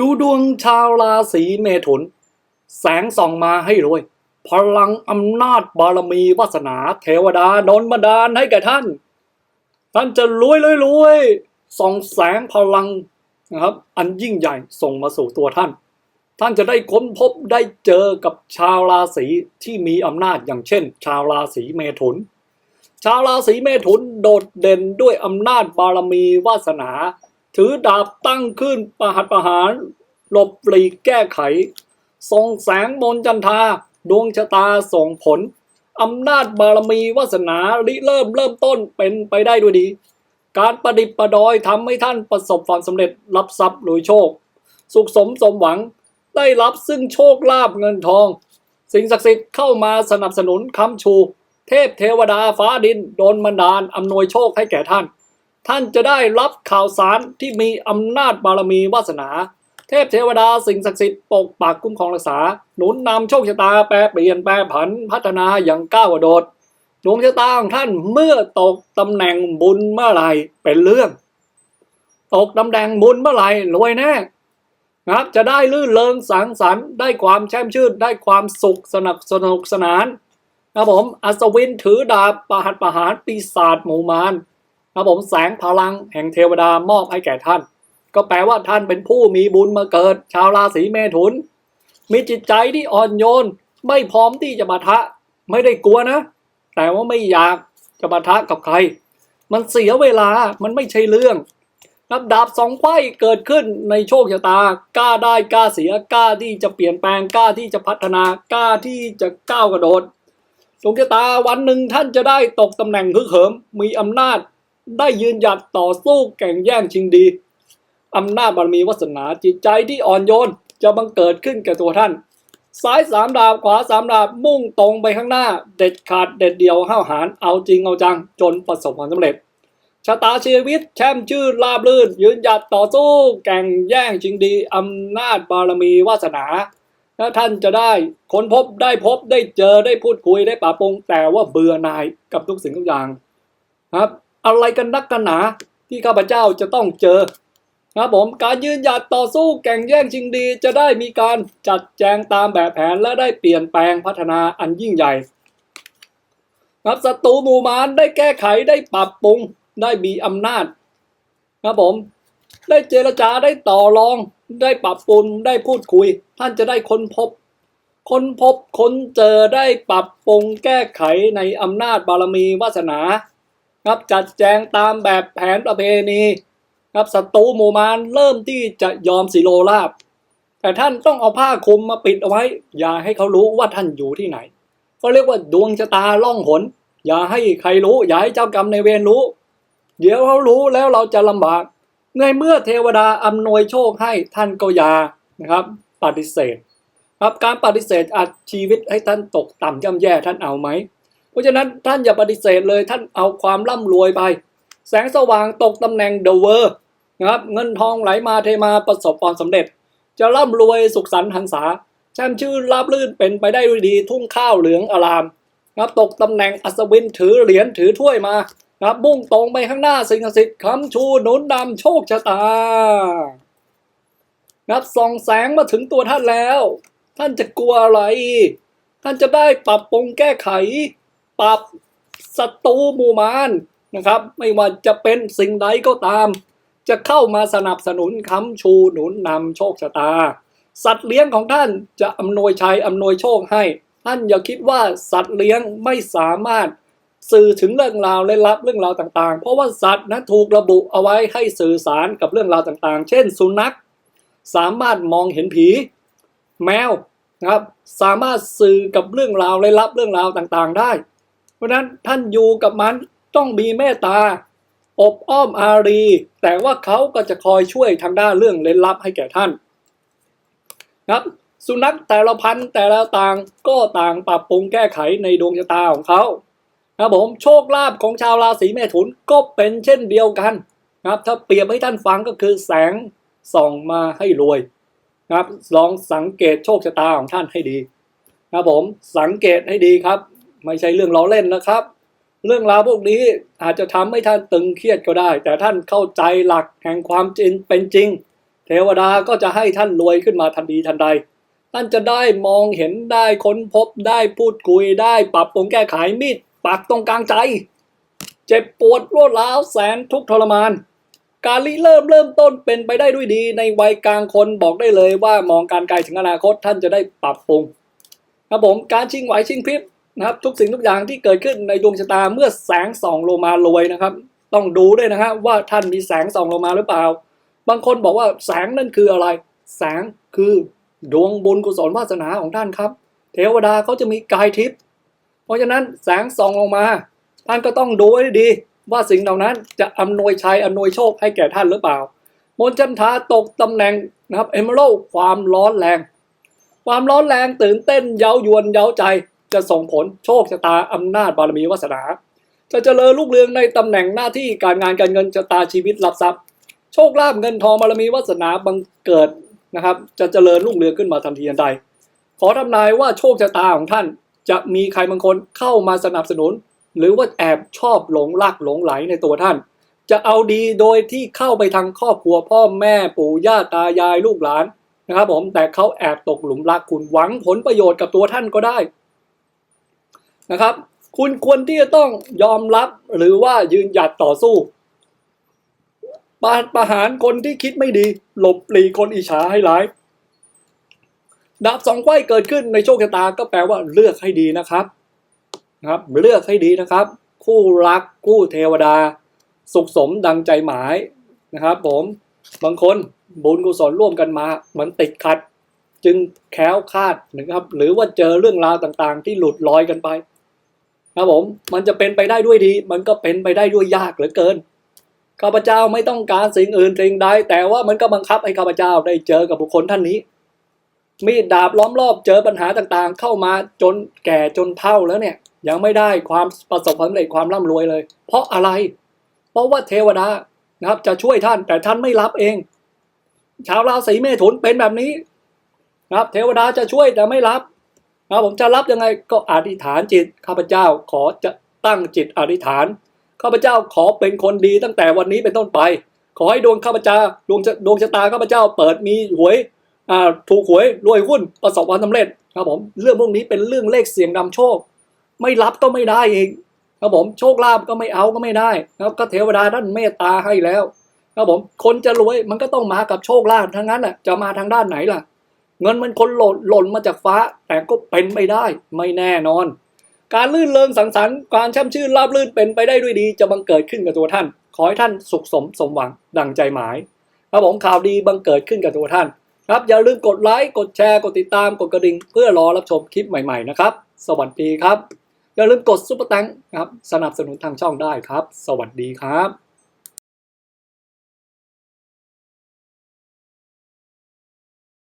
ดูดวงชาวราศีเมถุน แสงส่องมาให้รวย พลังอำนาจบารมีวาสนาเทวดาดนบันดาลให้แก่ท่าน ท่านจะรวยรวยรวยส่องแสงพลังนะครับ อันยิ่งใหญ่ส่งมาสู่ตัวท่าน ท่านจะได้ค้นพบได้เจอกับชาวราศีที่มีอำนาจอย่างเช่น ชาวราศีเมถุน ชาวราศีเมถุนโดดเด่นด้วยอำนาจบารมีวาสนา ถือดาบตั้งขึ้นประหัตประหารหลบปลีกแก้ไขส่องแสงมนจันทาดวงชะตาส่งผลอำนาจบารมีวาสนาริเริ่มเริ่มต้นเป็นไปได้ด้วยดี การประดิษฐ์ประดอยทำให้ท่านประสบความสำเร็จรับทรัพย์รวยโชค สุขสมสมหวังได้รับซึ่งโชคลาภเงินทอง สิ่งศักดิ์สิทธิ์เข้ามาสนับสนุนค้ำชู เทพเทวดาฟ้าดินโดนบันดาลอำนวยโชคให้แก่ท่าน ท่านจะได้รับข่าวสารที่มีอำนาจบารมีวาสนา เทพเทวดาสิ่งศักดิ์สิทธิ์ปกปักคุ้มครองรักษา หนุนนำโชคชะตาแปรเปลี่ยนแปรผันพัฒนาอย่างก้าวกระโดดดวงชะตาของท่านเมื่อตกตำแหน่งบุญเมื่อไหร่เป็นเรื่อง ตกตำแหน่งบุญเมื่อไหร่รวยแน่นะครับจะได้ลื่นเริงสังสรรค์ได้ความแช่มชื่นได้ความสุขสนับสนุกสนานนะครับผมอัศวินถือดาบประหัตประหารปีศาจหมู่มาร นะครับผมแสงพลังแห่งเทวดามอบให้แก่ท่าน ก็แปลว่าท่านเป็นผู้มีบุญมาเกิด ชาวราศีเมถุน มีจิตใจที่อ่อนโยน ไม่พร้อมที่จะมาทะ ไม่ได้กลัวนะ แต่ว่าไม่อยากจะมาทะกับใคร มันเสียเวลามันไม่ใช่เรื่องนับดาบสองไขว้เกิดขึ้นในโชคชะตากล้าได้กล้าเสียกล้าที่จะเปลี่ยนแปลงกล้าที่จะพัฒนากล้าที่จะก้าวกระโดดดวงชะตาวันหนึ่งท่านจะได้ตกตำแหน่งฮึกเหิมมีอำนาจ ได้ยืนหยัดต่อสู้แข่งแย่งชิงดีอำนาจบารมีวาสนาจิตใจที่อ่อนโยนจะบังเกิดขึ้นแก่ตัวท่าน ซ้ายสามดาบขวาสามดาบมุ่งตรงไปข้างหน้า เด็ดขาดเด็ดเดียวห้าวหาญเอาจริงเอาจัง จนประสบความสำเร็จชะตาชีวิตแช่มชื่นราบรื่น ยืนหยัดต่อสู้แข่งแย่งชิงดีอำนาจบารมีวาสนาท่านจะได้ค้นพบได้พบได้เจอได้พูดคุยได้ปะปงแต่ว่าเบื่อหน่ายกับทุกสิ่งทุกอย่างครับ อะไรกันนักกันหนาที่ข้าพเจ้าจะต้องเจอครับผมการยืนหยัดต่อสู้แข่งแย่งชิงดี จะได้มีการจัดแจงตามแบบแผนและได้เปลี่ยนแปลงพัฒนาอันยิ่งใหญ่ครับศัตรูหมู่มารได้แก้ไขได้ปรับปรุงได้มีอำนาจครับผม ได้เจรจาได้ต่อรอง ได้ปรับปรุงได้พูดคุย ท่านจะได้ค้นพบ ค้นพบค้นเจอได้ปรับปรุงแก้ไขในอำนาจบารมีวาสนา ครับจัดแจงตามแบบแผนประเพณีครับศัตรูหมู่มารเริ่มที่จะยอมสิโลราบ แต่ท่านต้องเอาผ้าคลุมมาปิดเอาไว้ อย่าให้เขารู้ว่าท่านอยู่ที่ไหน ก็เรียกว่าดวงชะตาล่องหน อย่าให้ใครรู้ อย่าให้เจ้ากรรมในเวรรู้ เดี๋ยวเขารู้แล้วเราจะลำบากในเมื่อเทวดาอำนวยโชคให้ท่านก็อย่านะครับ ปฏิเสธ ครับการปฏิเสธอาจชีวิตให้ท่านตกต่ำย่ำแย่ท่านเอาไหม ราะฉะนั้นท่านอย่าปฏิเสธเลยท่านเอาความร่ำรวยไป แสงสว่างตกตำแหน่งเดอะเวอร์นะครับเงินทองไหลมาเทมาประสบความสำเร็จ จะร่ำรวยสุขสันต์หันษาแช่มชื่นราบลื่นเป็นไปได้ด้วยดี ทุ่งข้าวเหลืองอารามนะครับตกตำแหน่งอัศวินถือเหรียญถือถ้วยมานะครับมุ่งตรงไปข้างหน้าสิ่งศักดิ์สิทธิ์คำชูหนุนนำโชคชะตานะครับส่องแสงมาถึงตัวท่านแล้ว ท่านจะกลัวอะไร ท่านจะได้ปรับปรุงแก้ไข ปรับศัตรูหมู่มารนะครับ ไม่ว่าจะเป็นสิ่งใดก็ตาม จะเข้ามาสนับสนุนค้ำชูหนุนนำโชคชะตา สัตว์เลี้ยงของท่านจะอำนวยชัยอำนวยโชคให้ ท่านอย่าคิดว่าสัตว์เลี้ยงไม่สามารถสื่อถึงเรื่องราวและลับเรื่องราวต่างๆ เพราะว่าสัตว์นะถูกระบุเอาไว้ให้สื่อสารกับเรื่องราวต่างๆ เช่น สุนัข สามารถมองเห็นผี แมวนะครับ สามารถสื่อกับเรื่องราวและลับเรื่องราวต่างๆ ได้ เพราะนั้นท่านอยู่กับมันต้องมีเมตตา อบอ้อมอารี แต่ว่าเขาก็จะคอยช่วยทางด้านเรื่องเล่นลับให้แก่ท่านครับสุนัขแต่ละพันธุ์แต่ละต่างก็ต่างปรับปรุงแก้ไขในดวงชะตาของเขาครับผมโชคลาภของชาวราศีเมถุนก็เป็นเช่นเดียวกันครับ ถ้าเปรียบให้ท่านฟังก็คือแสงส่องมาให้รวยครับลองสังเกตโชคชะตาของท่านให้ดีนะครับผมสังเกตให้ดีครับ ไม่ใช่เรื่องล้อเล่นนะครับ เรื่องราวพวกนี้อาจจะทำให้ท่านตึงเครียดก็ได้ แต่ท่านเข้าใจหลักแห่งความจริงเป็นจริง เทวดาก็จะให้ท่านรวยขึ้นมาทันทีทันใด ท่านจะได้มองเห็นได้ค้นพบได้พูดคุยได้ปรับปรุงแก้ไขมีดปักตรงกลางใจ เจ็บปวดรวดร้าวแสนทุกทรมานการริเริ่มเริ่มต้นเป็นไปได้ด้วยดี ในวัยกลางคนบอกได้เลยว่ามองการไกลถึงอนาคตท่านจะได้ปรับปรุงครับผมการชิงไหวชิงพริบ นะครับทุกสิ่งทุกอย่างที่เกิดขึ้นในดวงชะตาเมื่อแสงส่องลงมารวยนะครับ ต้องดูด้วยนะฮะว่าท่านมีแสงส่องลงมาหรือเปล่า บางคนบอกว่าแสงนั่นคืออะไร แสงคือดวงบุญกุศลวาสนาของท่านครับ เทวดาเขาจะมีกายทิพย์เพราะฉะนั้นแสงส่องลงมา ท่านก็ต้องดูให้ดี ว่าสิ่งเหล่านั้นจะอำนวยชัยอำนวยโชคให้แก่ท่านหรือเปล่ามนจันทาตกตำแหน่งนะครับเอเมอรัลความร้อนแรง ความร้อนแรงตื่นเต้นเย้ายวนเย้าใจ จะส่งผลโชคชะตาอำนาจบารมีวาสนา จะเจริญรุ่งเรืองในตำแหน่งหน้าที่การงานการเงินชะตาชีวิตรับทรัพย์ โชคลาภเงินทองบารมีวาสนาบังเกิดนะครับ จะเจริญรุ่งเรืองขึ้นมาทันทีทันใด ขอทำนายว่าโชคชะตาของท่านจะมีใครบางคนเข้ามาสนับสนุน หรือว่าแอบชอบหลงรักหลงไหลในตัวท่าน จะเอาดีโดยที่เข้าไปทางครอบครัวพ่อแม่ปู่ย่าตายายลูกหลานนะครับผมแต่เขาแอบตกหลุมรักคุณหวังผลประโยชน์กับตัวท่านก็ได้ นะครับ คุณควรที่จะต้องยอมรับหรือว่ายืนหยัดต่อสู้ปาประหารคนที่คิดไม่ดี หลบปลีคนอิจฉาให้ร้ายดาบสองไข้เกิดขึ้นในโชคชะตาก็แปลว่าเลือกให้ดีนะครับนะครับ เลือกให้ดีนะครับ คู่รักคู่เทวดา สุขสมดังใจหมายนะครับ ผมบางคนบุญกุศลร่วมกันมาเหมือนติดขัด จึงแคล้วคลาดนะครับ หรือว่าเจอเรื่องราวต่างๆ ที่หลุดลอยกันไป ครับผมมันจะเป็นไปได้ด้วยดี มันก็เป็นไปได้ด้วยยากเหลือเกินข้าพเจ้าไม่ต้องการสิ่งอื่นสิ่งใดแต่ว่ามันก็บังคับให้ข้าพเจ้าได้เจอกับบุคคลท่านนี้ มีดาบล้อมรอบเจอปัญหาต่างๆ เข้ามาจนแก่จนเฒ่าแล้วเนี่ย ยังไม่ได้ความประสบความสำเร็จความร่ำรวยเลย เพราะอะไร เพราะว่าเทวดานะครับ จะช่วยท่านแต่ท่านไม่รับเอง ชาวราศีเมถุนเป็นแบบนี้นะครับ เทวดาจะช่วยแต่ไม่รับ นะครับผมจะรับยังไงก็อธิษฐานจิตข้าพเจ้าขอจะตั้งจิตอธิษฐานข้าพเจ้าขอเป็นคนดีตั้งแต่วันนี้เป็นต้นไป ขอให้ดวงข้าพเจ้าดวงดวงชะตาข้าพเจ้าเปิดมีหวยถูกหวยรวยหุ้นประสบความสำเร็จครับผมเรื่องพวกนี้เป็นเรื่องเลขเสียงนำโชค ไม่รับก็ไม่ได้อีกครับผมโชคลาภก็ไม่เอาก็ไม่ได้นะครับก็เทวดาท่านเมตตาให้แล้วครับผมคนจะรวยมันก็ต้องมากับโชคลาภทั้งนั้นแหละจะมาทางด้านไหนล่ะ เงินมันคนหล่นหล่นมาจากฟ้า แต่ก็เป็นไม่ได้ไม่แน่นอน การลื่นเริงสังสรรค์การช่ำชื่นราบลื่นเป็นไปได้ด้วยดี จะบังเกิดขึ้นกับตัวท่าน ขอให้ท่านสุขสมสมหวังดังใจหมายครับผมข่าวดีบังเกิดขึ้นกับตัวท่าน ครับอย่าลืมกดไลค์กดแชร์กดติดตามกดกระดิ่งเพื่อรอรับชมคลิปใหม่ๆนะครับสวัสดีครับอย่าลืมกดซุปเปอร์แตงครับสนับสนุนทางช่องได้ครับ สวัสดีครับ